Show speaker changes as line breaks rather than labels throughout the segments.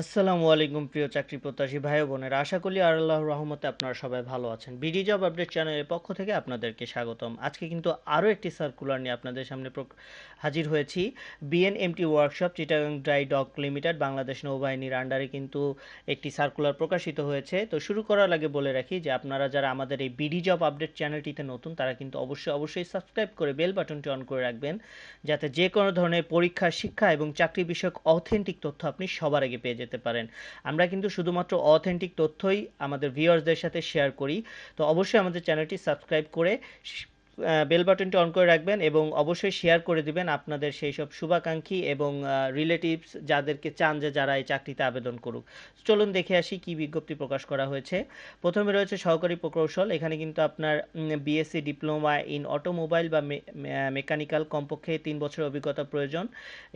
আসসালামু আলাইকুম, প্রিয় চাকরি প্রত্যাশী ভাই বোনেরা। আশা করি আল্লাহর রহমতে আপনারা সবাই ভালো আছেন। বিডি জব আপডেট চ্যানেলের পক্ষ থেকে আপনাদেরকে স্বাগতম। আজকে কিন্তু আরও একটি সার্কুলার নিয়ে আপনাদের সামনে হাজির হয়েছি। BNMT workshop Chittagong dry dock limited Bangladesh নৌবাহিনীর আন্ডারে কিন্তু একটি সার্কুলার প্রকাশিত হয়েছে। তো শুরু করার আগে বলে রাখি যে, আপনারা যারা আমাদের এই বিডি জব আপডেট চ্যানেলটিতে নতুন, তারা কিন্তু অবশ্যই অবশ্যই সাবস্ক্রাইব করে বেল বাটনটি অন করে রাখবেন। যাতে যে কোনো ধরনের পরীক্ষা, শিক্ষা এবং চাকরি বিষয়ক অথেন্টিক তথ্য আপনি সবার আগে পেয়ে যেতে পারেন। আমরা কিন্তু শুধুমাত্র অথেন্টিক তথ্যই আমাদের ভিউয়ার্সদের সাথে শেয়ার করি। তো অবশ্যই আমাদের চ্যানেলটি সাবস্ক্রাইব করে বেল বাটনটি অন করে রাখবেন এবং অবশ্যই শেয়ার করে দিবেন আপনাদের সেই সব শুভাকাঙ্ক্ষী এবং রিলেটিভস যাদেরকে চান যে যারা এই চাকরিতে আবেদন করুক। চলুন দেখে আসি কি বিজ্ঞপ্তি প্রকাশ করা হয়েছে। প্রথমে রয়েছে সহকারী প্রকৌশল। এখানে কিন্তু আপনার বিএসসি ডিপ্লোমা ইন অটোমোবাইল বা মেকানিক্যাল কমপক্ষে তিন বছরের অভিজ্ঞতা প্রয়োজন।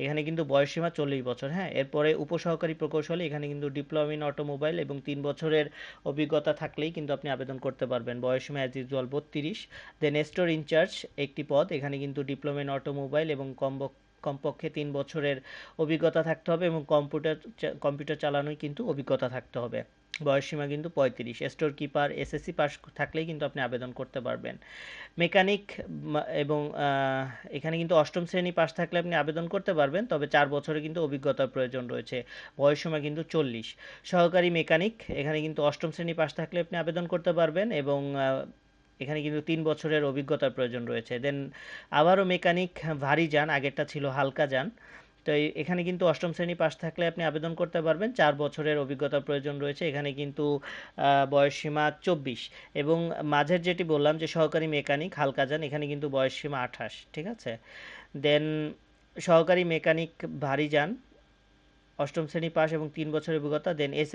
এখানে কিন্তু বয়সসীমা চল্লিশ বছর হ্যাঁ? এরপরে উপসহকারী প্রকৌশল, এখানে কিন্তু ডিপ্লোমা ইন অটোমোবাইল এবং তিন বছরের অভিজ্ঞতা থাকলেই কিন্তু আপনি আবেদন করতে পারবেন। বয়সসীমা অ্যাজ ইউজুয়াল বত্রিশ। দেন স্টোর ইনচার্জ একটি পদ। এখানে কিন্তু ডিপ্লোমা ইন অটোমোবাইল এবং কম কমপক্ষে তিন বছরের অভিজ্ঞতা থাকতে হবে এবং কম্পিউটার কম্পিউটার চালানোই কিন্তু অভিজ্ঞতা থাকতে হবে। বয়সসীমা কিন্তু পঁয়ত্রিশ। স্টোর কিপার এসএসসি পাস থাকলেই কিন্তু আপনি আবেদন করতে পারবেন। মেকানিক এবং এখানে কিন্তু অষ্টম শ্রেণি পাস থাকলে আপনি আবেদন করতে পারবেন, তবে চার বছরে কিন্তু অভিজ্ঞতার প্রয়োজন রয়েছে। বয়সসীমা কিন্তু চল্লিশ। সহকারী মেকানিক এখানে কিন্তু অষ্টম শ্রেণি পাস থাকলে আপনি আবেদন করতে পারবেন এবং এখানে কিন্তু তিন বছরের অভিজ্ঞতার প্রয়োজন রয়েছে। দেন আবারও মেকানিক ভারী যান, আগেরটা ছিল হালকা যান। তো এখানে কিন্তু অষ্টম শ্রেণি পাস থাকলে আপনি আবেদন করতে পারবেন। চার বছরের অভিজ্ঞতার প্রয়োজন রয়েছে। এখানে কিন্তু বয়সসীমা চব্বিশ। এবং মাঝের যেটি বললাম যে সহকারী মেকানিক হালকা যান, এখানে কিন্তু বয়সসীমা আঠাশ। ঠিক আছে? দেন সহকারী মেকানিক ভারী যান। অষ্টম শ্রেণি পাস এবং তিন বছরের অভিজ্ঞতা দেন এস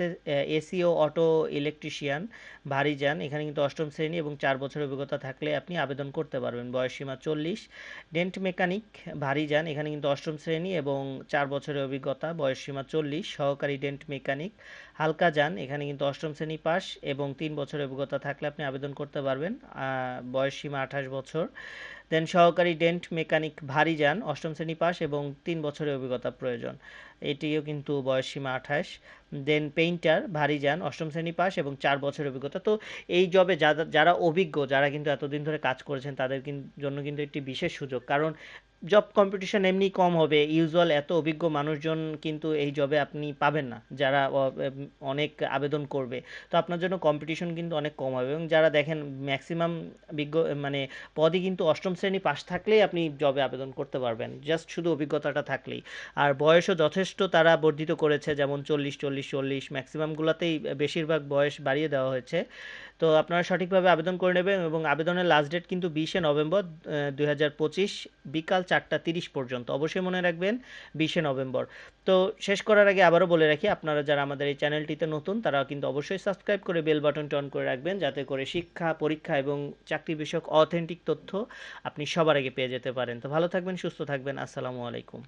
এসিও অটো ইলেকট্রিশিয়ান ভারী যান এখানে কিন্তু অষ্টম শ্রেণি এবং চার বছরের অভিজ্ঞতা থাকলে আপনি আবেদন করতে পারবেন। বয়সসীমা চল্লিশ। ডেন্ট মেকানিক ভারী যান এখানে কিন্তু অষ্টম শ্রেণি এবং চার বছরের অভিজ্ঞতা বয়সসীমা চল্লিশ। সহকারী ডেন্ট মেকানিক হালকা যান। এখানে কিন্তু অষ্টম শ্রেণি পাস এবং তিন বছরের অভিজ্ঞতা থাকলে আপনি আবেদন করতে পারবেন। বয়সসীমা আঠাশ বছর। দেন সহকারী ডেন্ট মেকানিক ভারী যান, অষ্টম শ্রেণি পাস এবং তিন বছরের অভিজ্ঞতা প্রয়োজন। এটিও কিন্তু বয়সসীমা আঠাশ। দেন পেইন্টার, ভারী যান, অষ্টম শ্রেণি পাস এবং চার বছরের অভিজ্ঞতা। তো এই জবে যারা যারা অভিজ্ঞ, যারা কিন্তু এতদিন ধরে কাজ করেছেন, তাদের জন্য কিন্তু একটি বিশেষ সুযোগ। কারণ জব কম্পিটিশন এমনি কম হবে। ইউজুয়াল এত অভিজ্ঞ মানুষজন কিন্তু এই জবে আপনি পাবেন না, যারা অনেক আবেদন করবে। তো আপনার জন্য কম্পিটিশন কিন্তু অনেক কম হবে এবং যারা দেখেন ম্যাক্সিমাম বিজ্ঞ মানে পদই কিন্তু অষ্টম শ্রেণি পাশ থাকলেই আপনি জবে আবেদন করতে পারবেন। জাস্ট শুধু অভিজ্ঞতাটা থাকলেই। আর বয়সও যথেষ্ট তারা বর্ধিত করেছে, যেমন চল্লিশ চল্লিশ চল্লিশ ম্যাক্সিমামগুলোতেই বেশিরভাগ বয়স বাড়িয়ে দেওয়া হয়েছে। তো আপনারা সঠিকভাবে আবেদন করে নেবেন এবং আবেদনের লাস্ট ডেট কিন্তু বিশে নভেম্বর দুই হাজার পঁচিশ, বিকাল চারটা তিরিশ পর্যন্ত। অবশ্যই মনে রাখবেন বিশে নভেম্বর। তো শেষ করার আগে আবারও বলে রাখি, আপনারা যারা আমাদের এই চ্যানেলটিতে নতুন, তারা কিন্তু অবশ্যই সাবস্ক্রাইব করে বেল বাটনটি অন করে রাখবেন, যাতে করে শিক্ষা, পরীক্ষা এবং চাকরি বিষয়ক অথেন্টিক তথ্য আপনি সবার আগে পেয়ে যেতে পারেন। তো ভালো থাকবেন, সুস্থ থাকবেন, আসসালামু আলাইকুম।